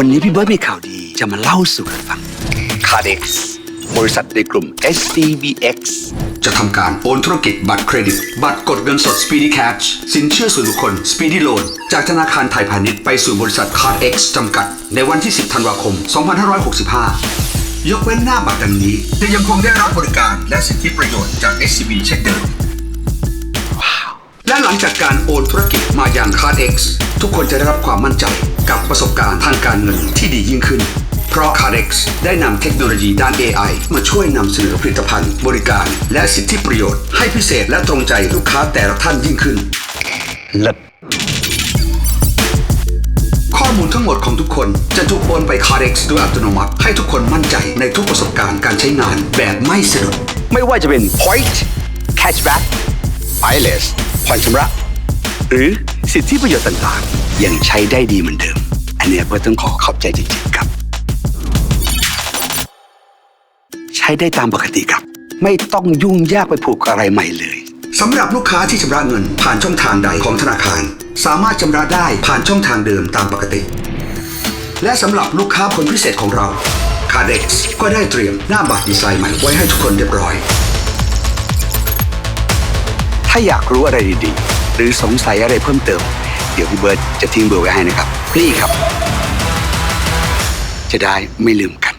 วันนี้พี่เบิร์ดมีข่าวดีจะมาเล่าสู่กันฟัง Cardex บริษัทในกลุ่ม SCBX จะทำการโอนธุรกิจบัตรเครดิต บัตรกดเงินสด Speedy Cash สินเชื่อส่วนบุคคล Speedy Loan จากธนาคารไทยพาณิชย์ไปสู่บริษัท Cardex จำกัด ในวันที่ 10 ธันวาคม 2565 ยกเว้นหน้าบัตรดังนี้จะยังคงได้รับบริการและสิทธิประโยชน์จาก SCB เช่นเดิม ละหลังจากการโอนธุรกิจมาอย่าง CardX ทุกคนจะได้รับความมั่นใจกับประสบการณ์ทางการเงินที่ดียิ่งขึ้น เพราะ CardX ได้นำเทคโนโลยีด้าน AI มาช่วยนำเสนอผลิตภัณฑ์ บริการ และสิทธิประโยชน์ให้พิเศษและตรงใจลูกค้าแต่ละท่านยิ่งขึ้นเลิศข้อมูลทั้งหมดของทุกคนจะถูกโอนไป CardX โดยอัตโนมัติ ให้ทุกคนมั่นใจในทุกประสบการณ์การใช้งานแบบไม่สะดุดไม่ว่าจะเป็น Point Cashback Wireless ผ่อนชำระ หรือสิทธิประโยชน์ต่างๆ ยังใช้ได้ดีเหมือนเดิม อันเนี้ยเพื่อต้องขอขอบใจจริงๆครับ ใช้ได้ตามปกติครับ ไม่ต้องยุ่งยากไปผูกอะไรใหม่เลยสำหรับลูกค้าที่ชำระเงินผ่านช่องทางใดของธนาคาร สามารถชำระได้ผ่านช่องทางเดิมตามปกติ และสำหรับลูกค้าคนพิเศษของเรา c a r d e x ก็ได้เตรียมหน้าบัตรดีไซน์ใหม่ไว้ให้ทุกคนเรียบร้อยาอยากรู้อะไรดีๆ หรือสงสัยอะไรเพิ่มเติม เดี๋ยวพี่เบิร์ตจะทิ้งเบอร์ไว้ให้นะครับ นี่ครับ จะได้ไม่ลืมกัน